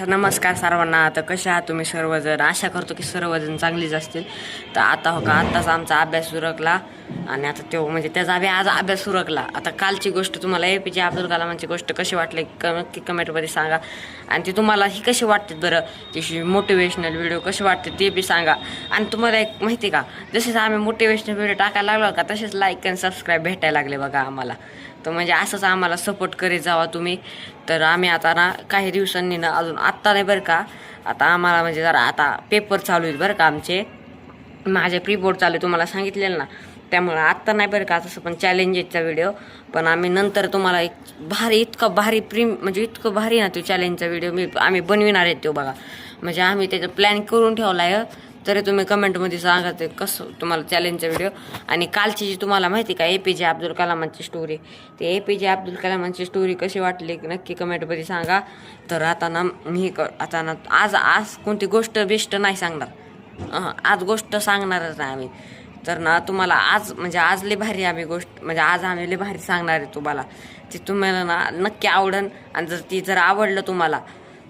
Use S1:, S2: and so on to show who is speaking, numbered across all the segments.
S1: नमस्कार सर्वांना. तर कसे आहात तुम्ही सर्वजण? आशा करतो की सर्वजण चांगलीच असतील. तर आता हो का आत्ताच आमचा अभ्यास सुरकला. आणि आता तो म्हणजे त्याचा अभ्यास आज अभ्यास सुरकला. आता कालची गोष्ट तुम्हाला ए पी जे अब्दुल कलामांची गोष्ट कशी वाटली क नक्की कमेंटमध्ये सांगा. आणि ती तुम्हाला ही कशी वाटते बरं? तिची मोटिवेशनल व्हिडिओ कशी वाटते ते बी सांगा. आणि तुम्हाला एक माहिती का? जसेच आम्ही मोटिवेशनल व्हिडिओ टाकायला लागलो का तसेच लाईक आणि सबस्क्राईब भेटायला लागले बघा आम्हाला. तर म्हणजे असंच आम्हाला सपोर्ट करीत जावा तुम्ही. तर आम्ही आता ना काही दिवसांनी ना अजून आत्ता नाही बरं का. आता आम्हाला म्हणजे जरा आता पेपर चालू आहेत बरं का आमचे. माझे प्री बोर्ड चालू आहे तुम्हाला सांगितलेलं ना. त्यामुळं आत्ता नाही बरं का तसं पण चॅलेंजेसचा व्हिडिओ पण आम्ही नंतर तुम्हाला एक भारी इतकं भारी प्री म्हणजे इतकं भारी ना तो चॅलेंजचा व्हिडिओ मी आम्ही बनविणार आहेत तो बघा. म्हणजे आम्ही त्याचं प्लॅन करून ठेवला आहे तरी तुम्ही कमेंटमध्ये सांगा ते कसं तुम्हाला चॅलेंजचा व्हिडिओ आणि कालची जी तुम्हाला माहिती का ए पी जे अब्दुल कलामांची स्टोरी ते ए पी जे अब्दुल कलामांची स्टोरी कशी वाटली नक्की कमेंटमध्ये सांगा. तर आता ना मी क आता ना आज आज कोणती गोष्ट बेस्ट नाही सांगणार. आज गोष्ट सांगणारच नाही आम्ही. तर ना तुम्हाला आज म्हणजे आज लई भारी आम्ही गोष्ट म्हणजे आज आम्ही लई भारी सांगणार आहे तुम्हाला. ती तुम्हाला ना नक्की आवडन. आणि जर ती जर आवडलं तुम्हाला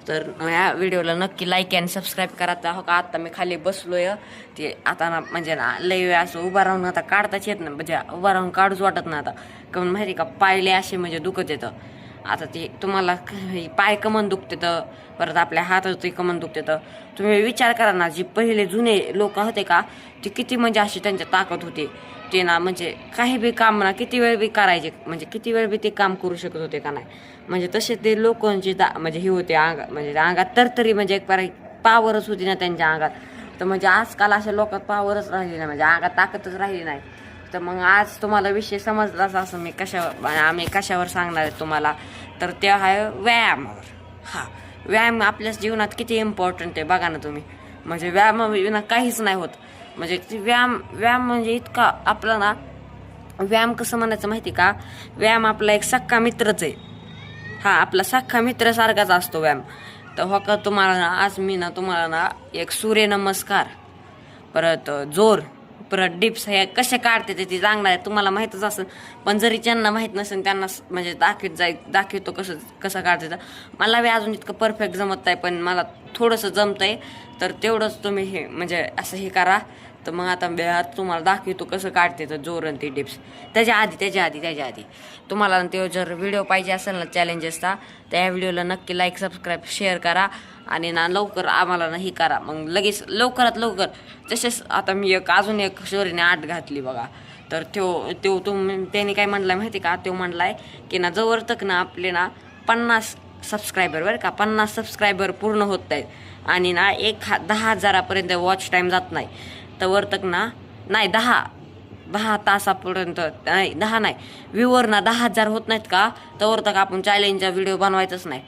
S1: तर या व्हिडिओला नक्की लाईक अँड सबस्क्राईब करायचा हो का आत्ता मी खाली बसलो आहे ते आता ना म्हणजे ना लय वेळ असं उभा राहून आता काढताच येत नाही म्हणजे उभा राहून काढूच वाटत नाही आता. कारण माहिती का? पायले असे म्हणजे दुखत येतं. आता ते तुम्हाला पाय कमन दुखते तर परत आपल्या हातात कमन दुखते तर तुम्ही विचार करा ना जी पहिले जुने लोक होते का ते किती म्हणजे अशी त्यांच्या ताकद होती. ते ना म्हणजे काही बी काम ना किती वेळ बी करायचे म्हणजे किती वेळ बी ते काम करू शकत होते का नाही. म्हणजे तसे ते लोकांची दा म्हणजे हे होते अंग म्हणजे अंगात तरतरी म्हणजे एक पार पावरच होती ना त्यांच्या अंगात. तर म्हणजे आजकाल अशा लोकात पावरच राहिली नाही म्हणजे अंगात ताकदच राहिली नाही. तर मग आज तुम्हाला विषय समजलाच असं मी कशावर आम्ही कशावर सांगणार आहे तुम्हाला? तर ते आहे व्यायामावर. हा व्यायाम आपल्या जीवनात किती इम्पॉर्टंट आहे बघा ना तुम्ही. म्हणजे व्यायामाविना काहीच नाही होत. म्हणजे व्यायाम व्यायाम म्हणजे इतका आपला ना व्यायाम कसं म्हणायचं माहिती का? व्यायाम आपला एक सख्खा मित्रच आहे. हा आपला सख्खा मित्रासारखाच असतो व्यायाम. तर हो का तुम्हाला ना आज मी ना तुम्हाला ना एक सूर्यनमस्कार परत जोर परत डिप्स हे कसे काढते ते ती सांगणार आहे तुम्हाला माहीतच असेल. पण जरी ज्यांना माहीत नसेल त्यांना म्हणजे दाखवत जाय दाखवतो कसं कसं काढते तर मला बी अजून इतकं परफेक्ट जमत आहे पण मला थोडंसं जमतंय. तर तेवढंच तुम्ही हे म्हणजे असं हे करा. तर मग आता वेळात तुम्हाला दाखवतो कसं काढते तर जोरन ते ती डिप्स त्याच्या आधी त्याच्या आधी त्याच्या आधी. तुम्हाला ते जर व्हिडिओ पाहिजे असेल ना चॅलेंजेसचा तर या व्हिडिओला नक्की लाईक सबस्क्राईब शेअर करा. आणि ना लवकर आम्हाला ना हे करा. मग लगेच लवकरात लवकर तसेच आता मी एक अजून एक शोरीने आठ घातली बघा. तर तो तो तुम त्याने काय म्हणलाय माहिती का? तो म्हणलाय की ना जवळ तक ना आपले ना पन्नास सबस्क्रायबर बरं का? पन्नास सबस्क्रायबर पूर्ण होत आहेत. आणि ना एक हा दहा हजारापर्यंत वॉच टाईम जात नाही. तर तक ना नाही दहा दहा तासापर्यंत नाही दहा नाही. व्ह्यूवर ना दहा हजार होत नाहीत का? तर तक आपण चॅलेंजचा व्हिडिओ बनवायचाच नाही.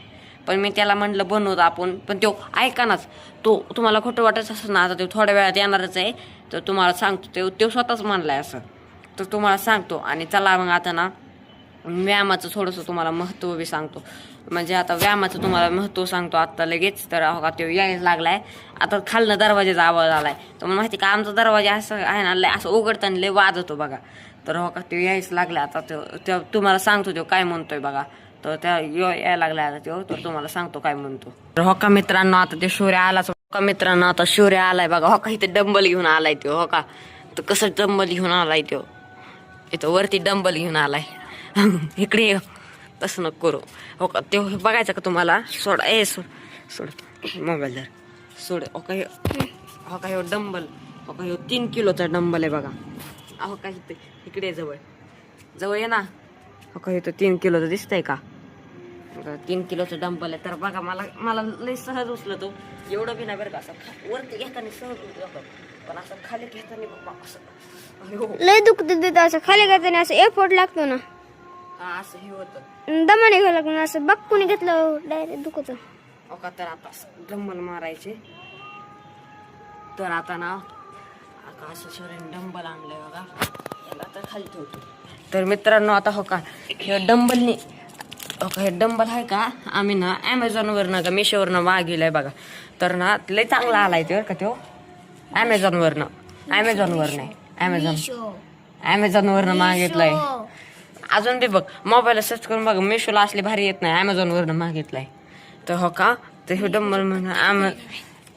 S1: पण मी त्याला म्हटलं बनवतो आपण. पण तो ऐका नाच तो तुम्हाला खोटं वाटत असं ना आता तो थोड्या वेळात येणारच आहे. तर तुम्हाला सांगतो तो तो स्वतःच म्हणलाय असं. तर तुम्हाला सांगतो आणि चला मग आता ना व्यायामाचं थोडंसं तुम्हाला महत्त्व बी सांगतो. म्हणजे आता व्यायामाचं तुम्हाला महत्त्व सांगतो आत्ता लगेच तर हो का तो यायला लागलाय. आता खालनं दरवाजाचा आवाज आलाय. तर मला माहिती का आमचा दरवाजा असं आहे ना लय असं उघडताना लय वाज होतो बघा. तर हो का तो यायच लागला आता तो तुम्हाला सांगतो तो काय म्हणतोय बघा. तर त्या यो यायला लागला आता तो तर तुम्हाला सांगतो काय म्हणतो. तर हो का मित्रांनो आता ते शौर्य आलाच. हो का मित्रांनो आता सूर्य आलाय बघा. हो का इथे डंबल घेऊन आलाय तो हो का? तर कसं डंबल घेऊन आलाय तो इथं वरती डंबल घेऊन आलाय. इकडे ये. तसं नको करू. हो का? ते बघायचं का तुम्हाला? सोड. ए सोड. सोड. मोबाईल धर. सोड. हो का हो? का डंबल? हो का हो तीन किलोचा डंबल आहे बघा. अहो का इथे? इकडे जवळ. जवळ ये ना. हो का इथं तीन किलोचं दिसतंय का, तीन किलोचं डंबल आहे. तर बघा मला मला लय सहज उचलं तो एवढं बी नाही बरं का असं वरती घेताना सहज उचलतो. पण असं खाली घेताना बाबा असं अयो.
S2: लय दुखत देत असं खाली घेताना असं एफोर्ट लागतो ना.
S1: हा असं हे होतं.
S2: दमाने घ्यावं लागतं असं बघून घेतलं डायरेक्ट दुखत
S1: हो का तर आता डंबल मारायचे. तर आता ना आता असं शरीर डंबल आणलंय बघा. याला तर खाली ठेवतो. तर मित्रांनो आता हो का हे डंबलनी हो का हे डंबल आहे का? आम्ही ना ॲमेझॉनवर ना का मिशोवरनं मागविलाय बघा. तर ना लय चांगला आलाय ते बरं का तो. ॲमेझॉनवरनं ॲमेझॉनवर नाही. ॲमेझॉन ॲमेझॉनवरनं मागितलंय. अजून बी बघ मोबाईलला सर्च करून बघ. मिशोला असले भारी येत नाही. ॲमेझॉनवरनं मागितलंय. तर हो का? तर हे डंबल म्हणून आम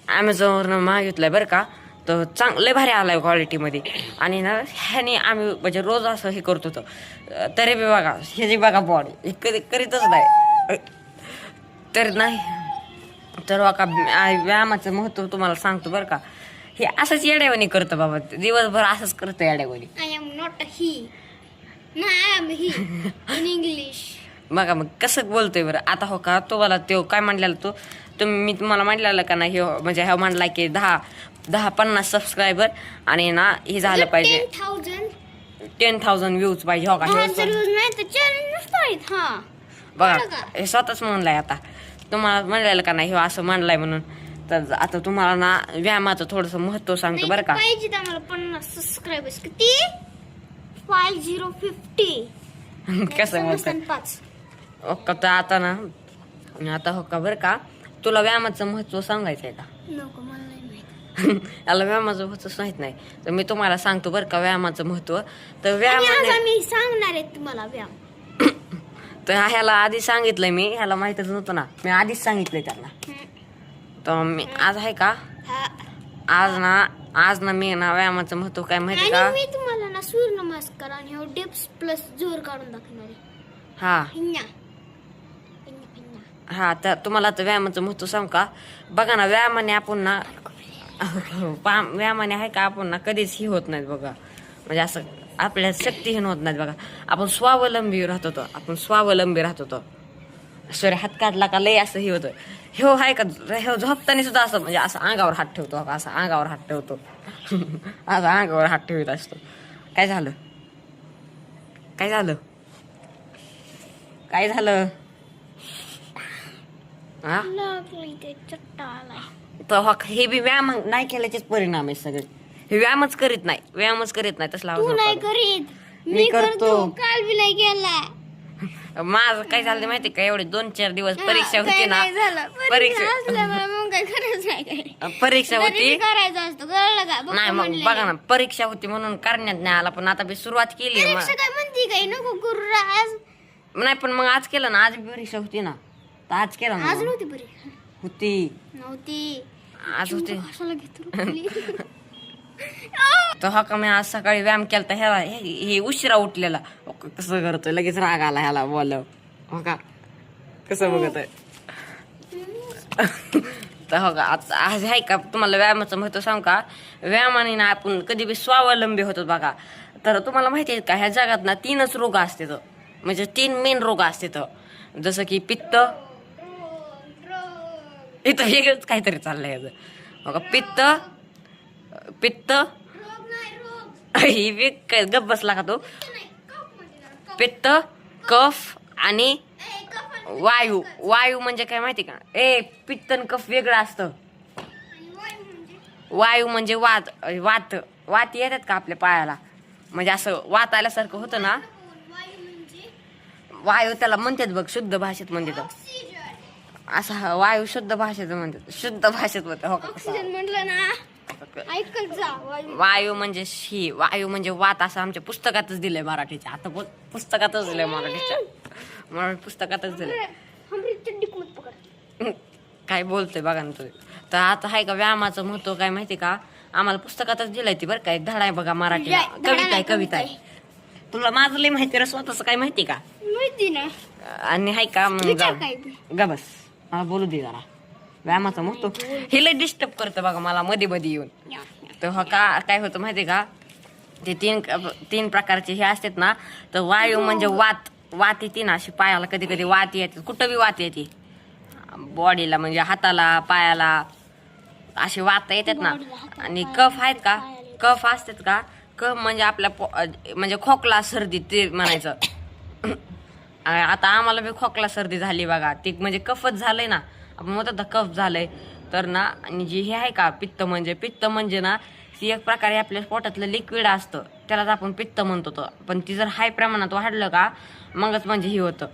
S1: ॲमेझॉनवरनं मागितलंय बरं का? तर चांग लय भारी आलाय क्वालिटीमध्ये आणि ना ह्याने आम्ही म्हणजे रोज असं हे करत होतो. तरी बी बघा ह्याची बघा बॉडी हे कधी करीतच नाही. तर नाही. तर बघा व्यायामाचं महत्त्व तुम्हाला सांगतो बरं का. हे असंच येड्यावानी करतं बाबा. दिवसभर असंच करतं येड्यावानी.
S2: I am not he I am he in English
S1: बघा मग कसं बोलतोय बरं. आता हो का तो मला तो काय म्हणलेला तो? तुम्ही मी तुम्हाला म्हणलेलं का नाही ह्यो म्हणजे ह्यो म्हणला की दहा. दहा पन्नास सबस्क्रायबर आणि ना हे झालं पाहिजे.
S2: टेन थाउजंड
S1: व्ह्यूज पाहिजे हो का?
S2: हा
S1: बघा? हे स्वतःच म्हणलंय आता. तुम्हाला म्हणलेलं का नाही? असं म्हणलंय म्हणून. तर आता तुम्हाला ना व्यायामाचं थोडंसं महत्त्व सांगतो बरं का.
S2: पाहिजे आम्हाला पन्नास सबस्क्रायबर्स किती? फाय झिरो फिफ्टी
S1: कसं
S2: पाच.
S1: ओका तर आता ना आता हो का बरं का? तुला व्यायामाचं महत्त्व सांगायचंय का? याला व्यायामाचं महत्वच माहीत नाही. तर मी तुम्हाला सांगतो बरं का व्यायामाचं महत्त्व. तर व्यायामाने
S2: आम्ही सांगणार आहे तुम्हाला व्यायाम.
S1: तर ह्याला आधी सांगितलंय मी. ह्याला माहितच नव्हतं ना. मी आधीच सांगितलंय त्यांना. तर मी आज आहे का?
S2: हा.
S1: आज ना आज ना मी ना व्यायामाचं महत्त्व काय माहिती का?
S2: आणि मी तुम्हाला ना सूर्य नमस्कार आणि हो डिप्स प्लस जोर काढून दाखवणार आहे.
S1: हा.
S2: हिंगा हिंगा, हिंगा.
S1: हा तर तुम्हाला तर व्यायामाचं महत्त्व सांगू का? बघा ना व्यायामाने आपण ना व्यायामाने आहे का आपण ना कधीच ही होत नाहीत बघा. म्हणजे असं आपल्या शक्तीहीन होत नाहीत बघा. आपण स्वावलंबी राहत होतो आपण स्वावलंबी राहत होतो सॉरी हात काढला का लय असं हे होतं हो आहे का? हे झोपताना सुद्धा असं म्हणजे असं अंगावर हात ठेवतो बघा, असं अंगावर हात ठेवतो. असं अंगावर हात ठेवत असतो. काय झालं? काय झालं? काय झालं? हा तर हो- बी व्यायाम नाही केल्याचेच परिणाम आहे सगळे. हे व्यायामच करीत नाही व्यायामच करीत नाही तसला
S2: तू नाही करीत.
S1: मी करतो.
S2: काल बी नाही केला.
S1: माझं काय झालं माहिती का? एवढे दोन चार दिवस परीक्षा होती ना.
S2: परीक्षा
S1: परीक्षा. होती. नाही मग बघा ना परीक्षा होती म्हणून करण्यात नाही आला पण आता मी सुरुवात केली नाही पण मग आज केलं ना आज बी परीक्षा होती ना. आज केलं ना
S2: आज
S1: मग.
S2: नव्हती परीक्षा.
S1: होती.
S2: नव्हती.
S1: आज होती? तर हा का मी आज सकाळी व्यायाम केला तर ह्याला हे उशिरा उठलेला. हो कसं करतोय? लगेच राग आला ह्याला बोल हो का? कसं बघत तर हो का आज आज आहे का? तुम्हाला व्यायामाचं महत्त्व सांग का? व्यायामाने ना आपण कधी बी स्वावलंबी होतो बघा. तर तुम्हाला माहिती आहे का ह्या जगात ना तीनच रोग असतात. म्हणजे तीन मेन रोग असतात. जसं की पित्त इथं वेगळंच काहीतरी चाललंय याचं. पित्त पित्त. ही काय गप बसला का तो? पित्त कफ आणि वायू. वायू म्हणजे काय माहिती का? ए पित्त कफ वेगळं असतं. वायू म्हणजे वात वात वात येतात का आपल्या पायाला? म्हणजे असं वात आल्यासारखं होतं ना? वायू त्याला म्हणतात बघ शुद्ध भाषेत म्हणतात. असं वायू शुद्ध भाषेत म्हणतात. शुद्ध भाषेत म्हणतात हो का?
S2: ऑक्सिजन म्हटलं ना. ऐकत जा वायू.
S1: वायू म्हणजे शी वायू म्हणजे वात असं आमच्या पुस्तकातच दिलंय मराठीच्या. आता पु- पुस्तकातच दिलंय मराठीच्या. मराठी पुस्तकातच दिलंय.
S2: हमरी चड्डी को मत पकड.
S1: काय बोलतोय बघा ना तुम्ही. तर आता आहे का व्यायामाचं महत्त्व काय माहिती का? आम्हाला पुस्तकातच दिलंय ती बरं का. एक धडा आहे बघा
S2: धडा
S1: कविता आहे
S2: नाही,
S1: कविता आहे. तुला माझं लय माहिती रे स्वतःच काय माहिती का?
S2: माहिती ना.
S1: आणि हाय का मग
S2: विचार
S1: जाऊ.
S2: काय.
S1: गा बस. मला बोलू दे जरा. व्यायामाचं महत्त्व हे लय डिस्टर्ब करतं बघा मला मध्ये मध्ये येऊन. तर हा का काय होतं माहिती का? ते तीन तीन प्रकारचे हे असतात ना तर वायू म्हणजे वात वात येते ना अशी पायाला कधी कधी वात येते. कुठं बी वात येते. बॉडीला म्हणजे हाताला पायाला असे वात येतात ना. आणि कफ आहेत का? कफ असतात का? कफ म्हणजे आपल्या म्हणजे खोकला सर्दी ते म्हणायचं. आता आम्हाला बी खोकला सर्दी झाली बघा. ती म्हणजे कफच झालंय ना. आपण म्हणतो कफ झालंय. तर ना आणि जी हे आहे का पित्त म्हणजे पित्त म्हणजे ना ती एक प्रकारे आपल्या पोटातलं लिक्विड असतं. त्यालाच आपण पित्त म्हणतो तो. पण ती जर हाय प्रमाणात वाढलं का मगच म्हणजे हे होतं.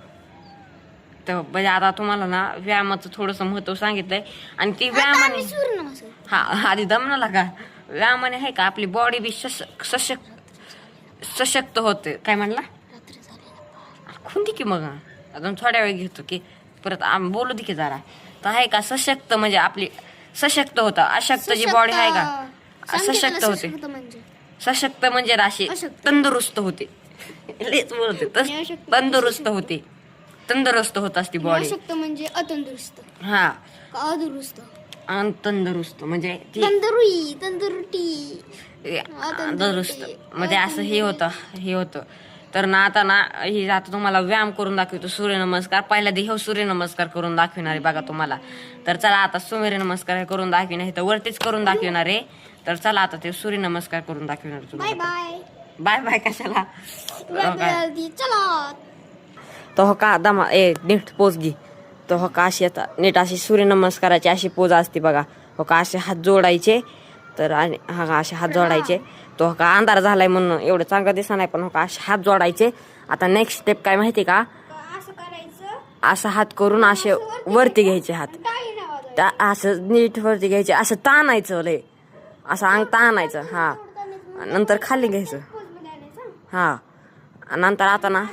S1: तर म्हणजे आता तुम्हाला ना व्यायामाचं थोडंसं महत्त्व सांगितलंय. आणि ती व्यायामाने हा आधी दमनाला का व्यायामाने आहे का आपली बॉडी बी सशक सशक्त सशक्त होते. काय म्हणला?
S2: झाली
S1: खुंदी की मग. अजून थोड्या वेळ घेतो की परत आम बोलू दे की जरा. तर आहे का? सशक्त म्हणजे आपली सशक्त होता. अशक्त जी बॉडी आहे का? सशक्त होते.
S2: सशक्त म्हणजे.
S1: सशक्त म्हणजे राशी. तंदुरुस्त होते. लेच बोलते
S2: अशक्त
S1: तंदुरुस्त होते. तंदुरुस्त होत असती बॉडी
S2: म्हणजे अतंदुरुस्त.
S1: हा.
S2: अदुरुस्त
S1: तंदुरुस्त म्हणजे
S2: तंदुरुई तंदुरुटी.
S1: तंदुरुस्त म्हणजे असं हे होतं हे होतं. तर ना आता ना हे आता तुम्हाला व्यायाम करून दाखवतो सूर्यनमस्कार. पहिल्या देह सूर्यनमस्कार करून दाखविणार आहे बघा तुम्हाला. तर चला आता सूर्यनमस्कार हे करून दाखविणार आहे. तर वरतीच करून दाखविणार आहे. तर चला आता ते सूर्यनमस्कार करून दाखविणार तुम्हाला.
S2: बाय
S1: बाय कशाला? हो तो हो का दमा ए नीट पोज घे. तो हो का अशी आता नीट अशी सूर्यनमस्काराची अशी पोज असते बघा. हो का असे हात जोडायचे. तर आणि हा असे हात जोडायचे. तो हो का अंधार झालाय म्हणून एवढं चांगलं दिसा नाही पण हो का असे हात जोडायचे. आता नेक्स्ट स्टेप काय माहिती का?
S2: असं
S1: हात करून असे वरती घ्यायचे हात. त्या असं नीट वरती घ्यायचे असं ताणायचं लय. असं अंग ताणायचं हा. नंतर खाली घ्यायचं. हा. नंतर आता ना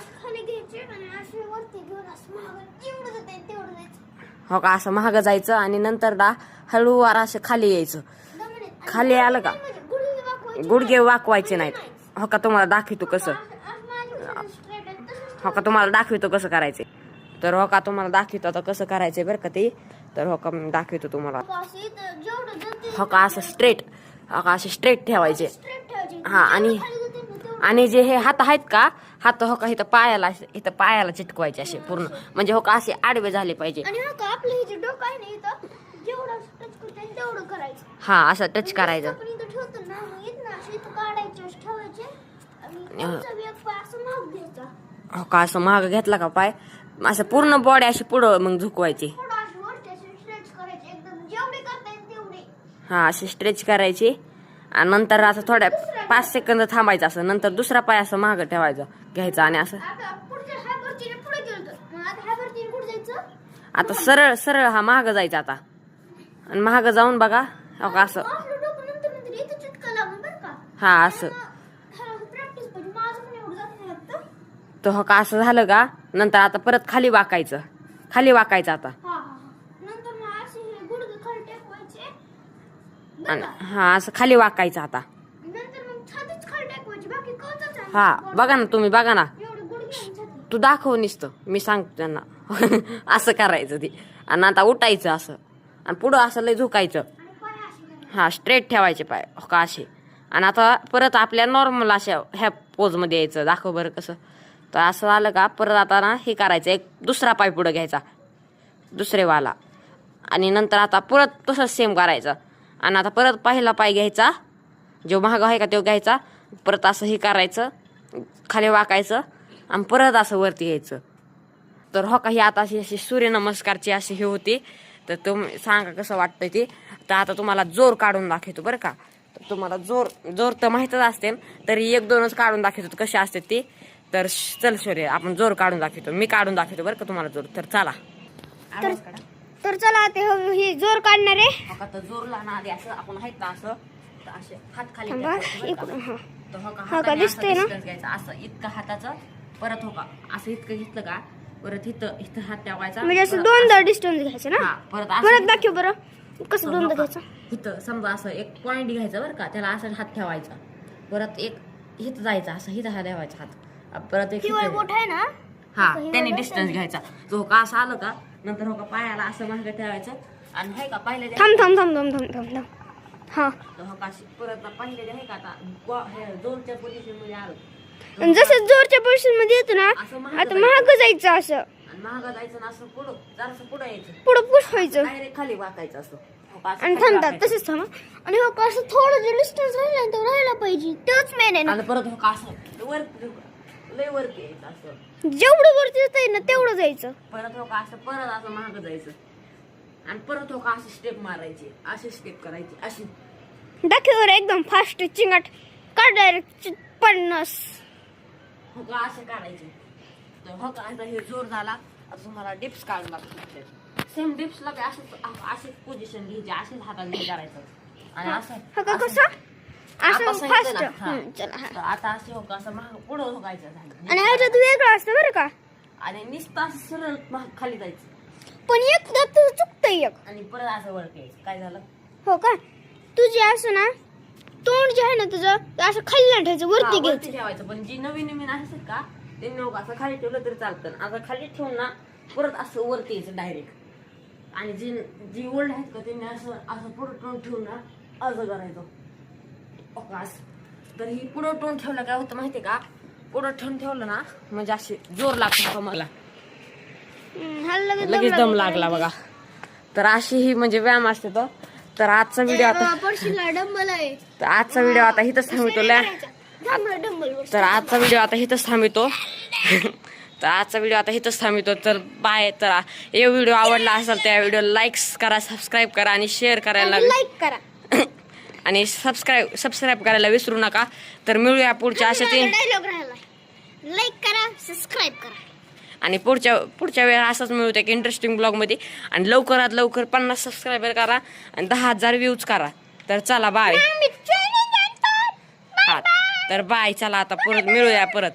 S1: हो का असं महाग जायचं आणि नंतर ना हळूवार असं खाली यायचं. खाली आलं का?
S2: गुडघे वाकवायचे.
S1: नाहीत. हो का तुम्हाला दाखवतो कसं? हो का तुम्हाला दाखवतो कसं करायचे. तर हो का तुम्हाला दाखवतो आता कसं करायचंय बरं का ते. तर हो का दाखवतो तुम्हाला. हो का असं स्ट्रेट हो का असे स्ट्रेट ठेवायचे. हा आणि. आणि जे हे हात आहेत का हात हो का इथं पायाला इथं पायाला चिटकवायचे असे पूर्ण. म्हणजे हो का असे आडवे झाले पाहिजे.
S2: हा हा
S1: असं टच करायचं. हो का असं महाग घेतला का पाय? असं पूर्ण बॉडी अशी पुढं मग झुकवायची. हा अशी स्ट्रेच करायची. आणि नंतर असं थोड्या पाच सेकंद थांबायचं असं. नंतर दुसरा पाय असं मागं ठेवायचा घ्यायचा आणि असं.
S2: आता
S1: सरळ सरळ हा माग जायचा आता. आणि माग जाऊन बघा. हो का असं
S2: आपलं डोकं नंतर नंतर इथं चिटका लागून बरं का
S1: हा असं. तर हो का असं झालं का? नंतर आता परत खाली वाकायचं. खाली वाकायचं आता.
S2: हा असे हे खाली?
S1: हा वाकायचं आता. हा बघा ना तुम्ही बघा ना. तू दाखव निसतं. मी सांगतो त्यांना. असं करायचं ते. आणि आता उठायचं असं. आणि पुढं असं लय झुकायचं. हा स्ट्रेट ठेवायचे पाय. हो का असे. आणि आता परत आपल्या नॉर्मल अशा ह्या पोजमध्ये यायचं. दाखव बरं कसं. तर असं आलं का परत आता ना हे करायचं. एक दुसरा पाय पुढं घ्यायचा. दुसरेवाला आणि नंतर आता परत तसंच सेम करायचं. आणि आता परत पहिला पाय घ्यायचा. जो महाग आहे का तो घ्यायचा. परत असं हे करायचं. खाली वाकायचं. आणि परत असं वरती यायचं. तर हो काही आता अशी अशी सूर्यनमस्कारची अशी हे होती. तर तुम्ही सांगा कसं वाटतं ते. तर आता तुम्हाला जोर काढून दाखवतो बरं का. तर तुम्हाला जोर जोर तर माहीतच असते तरी एक दोनच काढून दाखवतो कसे असते ते. तर चल शौर्य आपण जोर काढून दाखवतो. मी काढून दाखवतो बरं का तुम्हाला जोर. तर चला.
S2: तर तर चला ते हो- हे जोर काढणार आहे.
S1: हो का तर जोरला ना आधी असं आपण आहेत ना असं तर असे हात खाली
S2: थांबा,
S1: ठेवायचे बरं का?
S2: इकडून, हा.
S1: तर हो का
S2: का,
S1: हाताने असं
S2: दिसतंय ना?
S1: distance घ्यायचं. असं इतकं हाताचं परत हो का असं इतकं घेतलं का परत इथं इथं हात ठेवायचा
S2: म्हणजे असं
S1: परत
S2: दोनदा डिस्टन्स घ्यायचं ना?
S1: हा परत असं
S2: परत दाखव बरं. कसं दोनदा
S1: हो का?
S2: घ्यायचं?
S1: इथं समजा असं एक पॉईंट घ्यायचं बरं का त्याला असं हात ठेवायचा. परत एक हिथं जायचा असं हिथं हात ठेवायचा हात. परत एक
S2: किंवा
S1: हिथं-
S2: बोट आहे ना
S1: हा
S2: हे
S1: त्याने डिस्टन्स घ्यायचा. तो का असं आलं का नंतर हो का पायाला असं मागे ठेवायचं. आणि हे का पाहिलं
S2: थांब थांब थांब थांब थांब थांब थांब. हा.
S1: तर हो का अशी परत पाहिलेले आहे का आता? ग- हे दोनच्या पोझिशनमध्ये आलो.
S2: आणि जसं जोरच्या पोझिशनमध्ये येतो ना
S1: असं महाग
S2: आता
S1: जायचं.
S2: महाग जायचं असं.
S1: आणि महागा जायचं ना असं पुढं जरासं पुढं यायचं.
S2: पुढं पुश व्हायचं.
S1: डायरेक्ट खाली वाकायचं हो असं.
S2: आणि थांबतात. तसेच थांबा आणि हो का असं थोडं जे डिस्टन्स राहिलं ना, ते राहायला पाहिजे. तेच मेन आहे ना.
S1: आणि परत हो का असं वर लय वरती यायचं असं.
S2: जेवढं वरती येत आहे ना तेवढं जायचं.
S1: परत हो का असं परत असं महाग जायचं. आणि परत हो का अशी स्टेप मारायची अशी स्टेप करायची अशी.
S2: दाखवर एकदम फास्ट चिंगाट. काढ डायरेक्ट पन्नास.
S1: हो का असं काढायचे. तर हो का आता हे जोर झाला आता तुम्हाला डिप्स काढून लागतात सेम डिप्सला काय असं अशीच पोझिशन घ्यायची असेच हाताने करायचं. आणि असं
S2: का कसं? असं
S1: आता
S2: फास्ट
S1: सांगितलं ना, हा.
S2: चला हा.
S1: तर आता असे हो का असं महाग पुढं होकायचं झालं.
S2: आणि ह्याच्यात वेगळं असतं बरं का.
S1: आणि नुसतं असं सरळ महाग खाली जायचं.
S2: पण तुझं चुकतंय एक.
S1: आणि परत असं वळते काय झालं?
S2: हो का? तुझे असं ना तोंड जे आहे ना तुझं ते असं खाली नाही ठेवायचं
S1: हा,
S2: वरती
S1: वरती
S2: घ्यायचं.
S1: ठेवायचं. पण जी नवीन नवीन असतात का ते नको असं खाली ठेवलं तरी चालतं. असं खाली ठेवून ना परत असं वरती यायचं डायरेक्ट आणि जी जी ओल्ड आहेत का त्यांनी असं असं पुढं टोन ठेवून ना असं करायचं. ओके, असं तर ही पुढं टोन ठेवलं काय होतं माहितीये का? पुढं ठेवून ठेवलं ना म्हणजे असे जोर लागतो का मला.
S2: लगेच.
S1: दम लागला बघा. तर अशी ही म्हणजे व्यायाम असते तो. तर आजचा व्हिडिओ आता तर आजचा व्हिडिओ आता इथंच थांबतो तर आजचा व्हिडिओ आता इथंच थांबतो तर आजचा व्हिडिओ आता इथंच थांबतो तर बाय तर हे व्हिडिओ आवडला असेल त्या व्हिडिओ लाईक्स करा सबस्क्राईब करा आणि शेअर करायला
S2: लाईक करा.
S1: आणि सबस्क्राईब सबस्क्राईब करायला विसरू नका. तर मिळूया पुढच्या अशा तीन
S2: लाईक करा सबस्क्राईब करा.
S1: आणि पुढच्या पुढच्या वेळेला असंच मिळू एक इंटरेस्टिंग ब्लॉगमध्ये आणि लवकरात लवकर पन्नास सबस्क्रायबर करा आणि दहा हजार व्ह्यूज करा. तर चला बाय. हा तर बाय चला आता परत मिळूया परत.